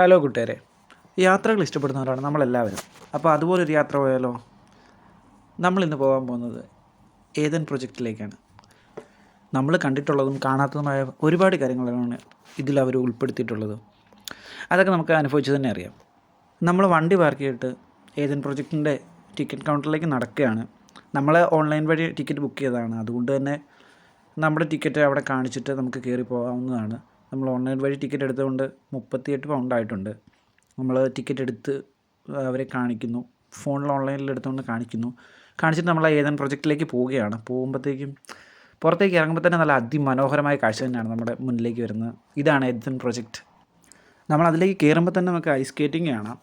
Hello കൂട്ടുകാരെ. യാത്രകൾ ഇഷ്ടപ്പെടുന്നവരാണ് നമ്മളെല്ലാവരും. അപ്പോൾ അതുപോലൊരു യാത്ര പോയാലോ? നമ്മൾ ഇന്ന് പോകാൻ പോകുന്നത് ഏതൻ പ്രൊജക്റ്റിലേക്കാണ്. നമ്മൾ കണ്ടിട്ടുള്ളതും കാണാത്തതുമായ ഒരുപാട് കാര്യങ്ങളാണ് ഇതിൽ അവർ ഉൾപ്പെടുത്തിയിട്ടുള്ളത്. അതൊക്കെ നമുക്ക് അനുഭവിച്ച് തന്നെ അറിയാം. നമ്മൾ വണ്ടി പാർക്ക് ചെയ്തിട്ട് ഏതൻ പ്രൊജക്റ്റിന്റെ ടിക്കറ്റ് കൗണ്ടറിലേക്ക് നടക്കുകയാണ്. നമ്മൾ ഓൺലൈൻ വഴി ടിക്കറ്റ് ബുക്ക് ചെയ്തതാണ്. അതുകൊണ്ട് തന്നെ നമ്മുടെ ടിക്കറ്റ് അവിടെ കാണിച്ചിട്ട് നമുക്ക് കയറി പോകാവുന്നതാണ്. നമ്മൾ ഓൺലൈൻ വഴി ടിക്കറ്റ് എടുത്തുകൊണ്ട് മുപ്പത്തിയെട്ട് പൗണ്ട് ആയിട്ടുണ്ട്. നമ്മൾ ടിക്കറ്റ് എടുത്ത് അവരെ കാണിക്കുന്നു. ഫോണിൽ ഓൺലൈനിൽ എടുത്തുകൊണ്ട് കാണിക്കുന്നു. കാണിച്ചിട്ട് നമ്മൾ ഏതൻ പ്രൊജക്റ്റിലേക്ക് പോവുകയാണ്. പോകുമ്പോഴത്തേക്കും പുറത്തേക്ക് ഇറങ്ങുമ്പോൾ തന്നെ നല്ല അതിമനോഹരമായ കാഴ്ച തന്നെയാണ് നമ്മുടെ മുന്നിലേക്ക് വരുന്നത്. ഇതാണ് എദൻ പ്രൊജക്റ്റ്. നമ്മൾ അതിലേക്ക് കയറുമ്പോൾ തന്നെ നമുക്ക് ഐസ് സ്കേറ്റിംഗ് കാണാം.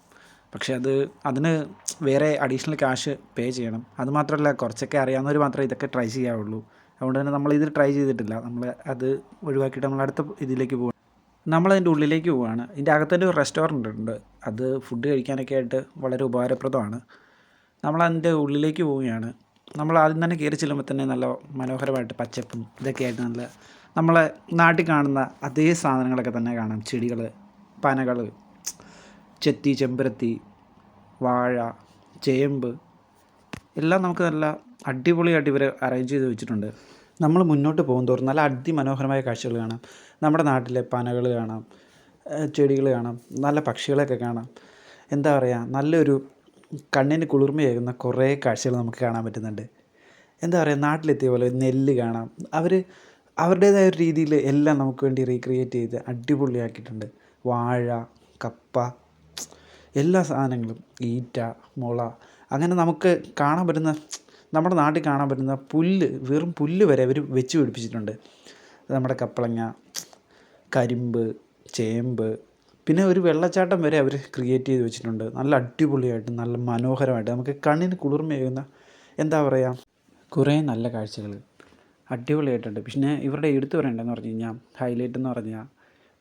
പക്ഷേ അത് അതിന് വേറെ അഡീഷണൽ ക്യാഷ് പേ ചെയ്യണം. അതുമാത്രമല്ല കുറച്ചൊക്കെ അറിയാവുന്നവർ മാത്രമേ ഇതൊക്കെ ട്രൈ ചെയ്യാവുള്ളൂ. അതുകൊണ്ട് തന്നെ നമ്മൾ ഇത് ട്രൈ ചെയ്തിട്ടില്ല. നമ്മൾ അത് ഒഴിവാക്കിയിട്ട് നമ്മൾ അടുത്ത ഇതിലേക്ക് പോകും നമ്മളതിന്റെ ഉള്ളിലേക്ക് പോവുകയാണ് ഇതിന്റെ അകത്തന്നെ ഒരു റെസ്റ്റോറന്റ് ഉണ്ട്. അത് ഫുഡ് കഴിക്കാനൊക്കെ ആയിട്ട് വളരെ ഉപകാരപ്രദമാണ്. നമ്മളതിന്റെ ഉള്ളിലേക്ക് പോവുകയാണ്. നമ്മൾ ആദ്യം തന്നെ കയറി ചെല്ലുമ്പോൾ തന്നെ നല്ല മനോഹരമായിട്ട് പച്ചപ്പും ഇതൊക്കെ ആയിട്ട് നല്ല നമ്മളെ നാട്ടിൽ കാണുന്ന അതേ സാധനങ്ങളൊക്കെ തന്നെ കാണാം. ചെടികൾ പനകൾ ചെത്തി ചെമ്പരത്തി വാഴ ചേമ്പ് എല്ലാം നമുക്ക് നല്ല അടിപൊളിയായിട്ട് ഇവർ അറേഞ്ച് ചെയ്ത് വെച്ചിട്ടുണ്ട്. നമ്മൾ മുന്നോട്ട് പോകുന്തോറും നല്ല അതിമനോഹരമായ കാഴ്ചകൾ കാണാം. നമ്മുടെ നാട്ടിലെ പനകൾ കാണാം ചെടികൾ കാണാം നല്ല പക്ഷികളെയൊക്കെ കാണാം. എന്താ പറയുക നല്ലൊരു കണ്ണിന് കുളിർമയേകുന്ന കുറേ കാഴ്ചകൾ നമുക്ക് കാണാൻ പറ്റുന്നുണ്ട്. എന്താ പറയുക നാട്ടിലെത്തിയ പോലെ നെല്ല് കാണാം. അവർ അവരുടേതായ ഒരു രീതിയിൽ എല്ലാം നമുക്ക് വേണ്ടി റീക്രിയേറ്റ് ചെയ്ത് അടിപൊളിയാക്കിയിട്ടുണ്ട്. വാഴ കപ്പ എല്ലാ സാധനങ്ങളും ഈറ്റ മുള അങ്ങനെ നമുക്ക് കാണാൻ പറ്റുന്ന നമ്മുടെ നാട്ടിൽ കാണാൻ പറ്റുന്ന പുല്ല് വെറും പുല്ല് വരെ അവർ വെച്ച് പിടിപ്പിച്ചിട്ടുണ്ട്. നമ്മുടെ കപ്പളങ്ങ കരിമ്പ് ചേമ്പ് പിന്നെ ഒരു വെള്ളച്ചാട്ടം വരെ അവർ ക്രിയേറ്റ് ചെയ്ത് വെച്ചിട്ടുണ്ട്. നല്ല അടിപൊളിയായിട്ട് നല്ല മനോഹരമായിട്ട്. നമുക്ക് കണ്ണിന് കുളിർമയേകുന്ന എന്താ പറയുക കുറേ നല്ല കാഴ്ചകൾ അടിപൊളിയായിട്ടുണ്ട്. പിന്നെ ഇവരുടെ എടുത്തു പറയേണ്ടതെന്ന് പറഞ്ഞു കഴിഞ്ഞാൽ ഹൈലൈറ്റ് എന്ന് പറഞ്ഞാൽ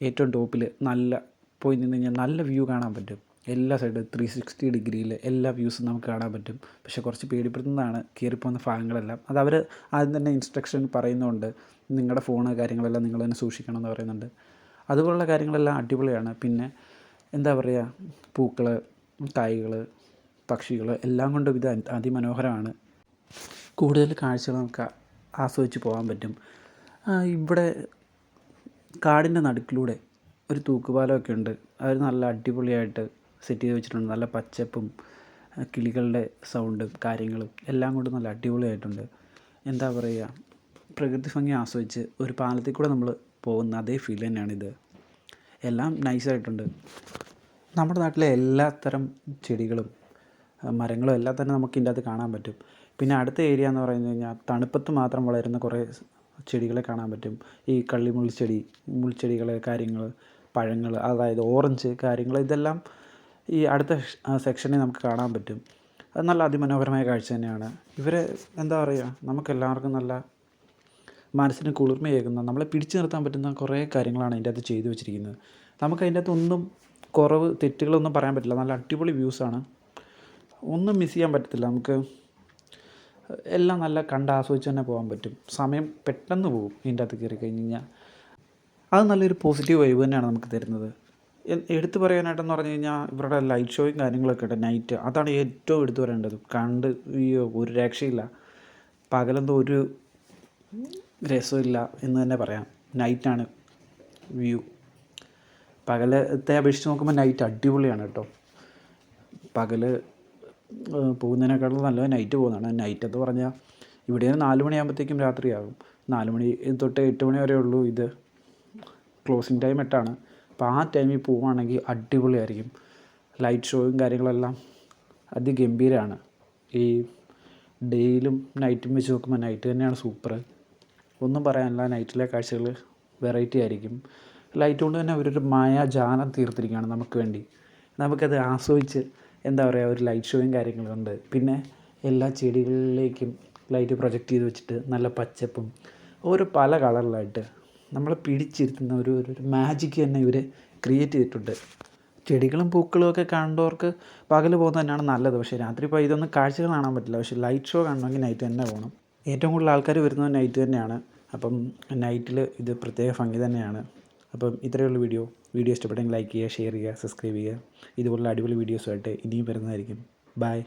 ഏറ്റവും ടോപ്പിൽ നല്ല പോയി നിന്ന് കഴിഞ്ഞാൽ നല്ല വ്യൂ കാണാൻ പറ്റും. എല്ലാ സൈഡും ത്രീ സിക്സ്റ്റി ഡിഗ്രിയിൽ എല്ലാ വ്യൂസും നമുക്ക് കാണാൻ പറ്റും. പക്ഷേ കുറച്ച് പേടിപ്പെടുത്തുന്നതാണ്. കയറിപ്പോകുന്ന ഭാഗങ്ങളെല്ലാം. അത് അവർ ആദ്യം തന്നെ ഇൻസ്ട്രക്ഷൻ പറയുന്നുണ്ട്. നിങ്ങളുടെ ഫോണ് കാര്യങ്ങളെല്ലാം നിങ്ങൾ തന്നെ സൂക്ഷിക്കണം എന്ന് പറയുന്നുണ്ട്. അതുപോലുള്ള കാര്യങ്ങളെല്ലാം അടിപൊളിയാണ്. പിന്നെ എന്താ പറയുക പൂക്കൾ കായ്കൾ പക്ഷികൾ എല്ലാം കൊണ്ടും ഇത് അതിമനോഹരമാണ്. കൂടുതൽ കാഴ്ചകൾ നമുക്ക് ആസ്വദിച്ച് പോകാൻ പറ്റും. ഇവിടെ കാടിന്റെ നടുക്കിലൂടെ ഒരു തൂക്കുപാലമൊക്കെ ഉണ്ട്. അത് നല്ല അടിപൊളിയായിട്ട് സെറ്റ് ചെയ്ത് വെച്ചിട്ടുണ്ട്. നല്ല പച്ചപ്പും കിളികളുടെ സൗണ്ടും കാര്യങ്ങളും എല്ലാം കൊണ്ടും നല്ല അടിപൊളിയായിട്ടുണ്ട്. എന്താ പറയുക പ്രകൃതി ഭംഗി ആസ്വദിച്ച് ഒരു പാലത്തിൽ കൂടെ നമ്മൾ പോകുന്ന അതേ ഫീൽ തന്നെയാണിത് എല്ലാം നൈസായിട്ടുണ്ട് നമ്മുടെ നാട്ടിലെ എല്ലാ തരം ചെടികളും മരങ്ങളും എല്ലാം തന്നെ നമുക്ക് ഇതിന്റെ അകത്ത് കാണാൻ പറ്റും. പിന്നെ അടുത്ത ഏരിയ എന്ന് പറഞ്ഞു കഴിഞ്ഞാൽ തണുപ്പത്ത് മാത്രം വളരുന്ന കുറേ ചെടികളെ കാണാൻ പറ്റും. ഈ കള്ളിമുൾച്ചെടി മുൾച്ചെടികൾ കാര്യങ്ങൾ പഴങ്ങൾ അതായത് ഓറഞ്ച് കാര്യങ്ങൾ ഇതെല്ലാം ഈ അടുത്ത സെക്ഷനിൽ നമുക്ക് കാണാൻ പറ്റും. അത് നല്ല അതിമനോഹരമായ കാഴ്ച തന്നെയാണ്. ഇവരെ എന്താ പറയുക നമുക്കെല്ലാവർക്കും നല്ല മനസ്സിന് കുളിർമയേകുന്ന നമ്മളെ പിടിച്ചു നിർത്താൻ പറ്റുന്ന കുറേ കാര്യങ്ങളാണ് അതിന്റെ അകത്ത് ചെയ്തു വെച്ചിരിക്കുന്നത്. നമുക്ക് അതിന്റെ അകത്ത് ഒന്നും കുറവ് തെറ്റുകളൊന്നും പറയാൻ പറ്റില്ല. നല്ല അടിപൊളി വ്യൂസാണ് ഒന്നും മിസ് ചെയ്യാൻ പറ്റത്തില്ല. നമുക്ക് എല്ലാം നല്ല കണ്ട് ആസ്വദിച്ച് തന്നെ പോകാൻ പറ്റും. സമയം പെട്ടെന്ന് പോകും. ഇതിന്റെ അകത്ത് കയറി കഴിഞ്ഞ് കഴിഞ്ഞാൽ. അത് നല്ലൊരു പോസിറ്റീവ് വൈബ് തന്നെയാണ് നമുക്ക് തരുന്നത്. എടുത്തു പറയാനായിട്ടെന്ന് പറഞ്ഞു കഴിഞ്ഞാൽ ഇവരുടെ ലൈറ്റ് ഷോയും കാര്യങ്ങളൊക്കെ ഉണ്ട്. നൈറ്റ് അതാണ് ഏറ്റവും എടുത്തു പറയേണ്ടത്. കണ്ട് അയ്യോ ഒരു രക്ഷയില്ല. പകലെന്തോ ഒരു രസമില്ല എന്ന് തന്നെ പറയാം. നൈറ്റാണ് വ്യൂ. പകലത്തെ അപേക്ഷിച്ച് നോക്കുമ്പോൾ നൈറ്റ് അടിപൊളിയാണ് കേട്ടോ. പകൽ പോകുന്നതിനേക്കാളും നല്ലത് നൈറ്റ് പോകുന്നതാണ്. നൈറ്റ് എന്ന് പറഞ്ഞാൽ ഇവിടെ നാല് മണിയാകുമ്പോഴത്തേക്കും രാത്രിയാകും. നാല് മണി തൊട്ട് എട്ട് മണി വരെ ഉള്ളൂ ഇത്. ക്ലോസിങ് ടൈം എട്ടാണ്. അപ്പോൾ ആ ടൈമിൽ പോവുകയാണെങ്കിൽ അടിപൊളിയായിരിക്കും. ലൈറ്റ് ഷോയും കാര്യങ്ങളെല്ലാം അതിഗംഭീരമാണ് ഈ ഡേയിലും നൈറ്റും വെച്ച് നോക്കുമ്പോൾ നൈറ്റ് തന്നെയാണ് സൂപ്പർ ഒന്നും പറയാനില്ല നൈറ്റിലെ കാഴ്ചകൾ വെറൈറ്റി ആയിരിക്കും. ലൈറ്റ് കൊണ്ട് തന്നെ അവരൊരു മായാജാലം തീർത്തിരിക്കുകയാണ് നമുക്ക് വേണ്ടി. നമുക്കത് ആസ്വദിച്ച് എന്താ പറയുക ഒരു ലൈറ്റ് ഷോയും കാര്യങ്ങളുണ്ട് പിന്നെ എല്ലാ ചെടികളിലേക്കും ലൈറ്റ് പ്രൊജക്റ്റ് ചെയ്ത് വെച്ചിട്ട് നല്ല പച്ചപ്പും ഓരോ പല കളറിലായിട്ട് നമ്മളെ പിടിച്ചിരുത്തുന്ന ഒരു ഒരു മാജിക് തന്നെ ഇവർ ക്രിയേറ്റ് ചെയ്തിട്ടുണ്ട്. ചെടികളും പൂക്കളും ഒക്കെ കണ്ടവർക്ക് പകൽ പോകുന്നത് തന്നെയാണ് നല്ലത്. പക്ഷേ രാത്രി പോയി ഇതൊന്നും കാഴ്ചകൾ കാണാൻ പറ്റില്ല. പക്ഷേ ലൈറ്റ് ഷോ കാണണമെങ്കിൽ നൈറ്റ് തന്നെ പോകണം. ഏറ്റവും കൂടുതൽ ആൾക്കാർ വരുന്നത് നൈറ്റ് തന്നെയാണ്. അപ്പം നൈറ്റിൽ ഇത് പ്രത്യേക ഭംഗി തന്നെയാണ്. അപ്പം ഇത്രയുള്ള വീഡിയോ വീഡിയോ ഇഷ്ടപ്പെട്ടെങ്കിൽ ലൈക്ക് ചെയ്യുക ഷെയർ ചെയ്യുക സബ്സ്ക്രൈബ് ചെയ്യുക. ഇതുപോലുള്ള അടിപൊളി വീഡിയോസുമായിട്ട് ഇനിയും വരുന്നതായിരിക്കും. ബൈ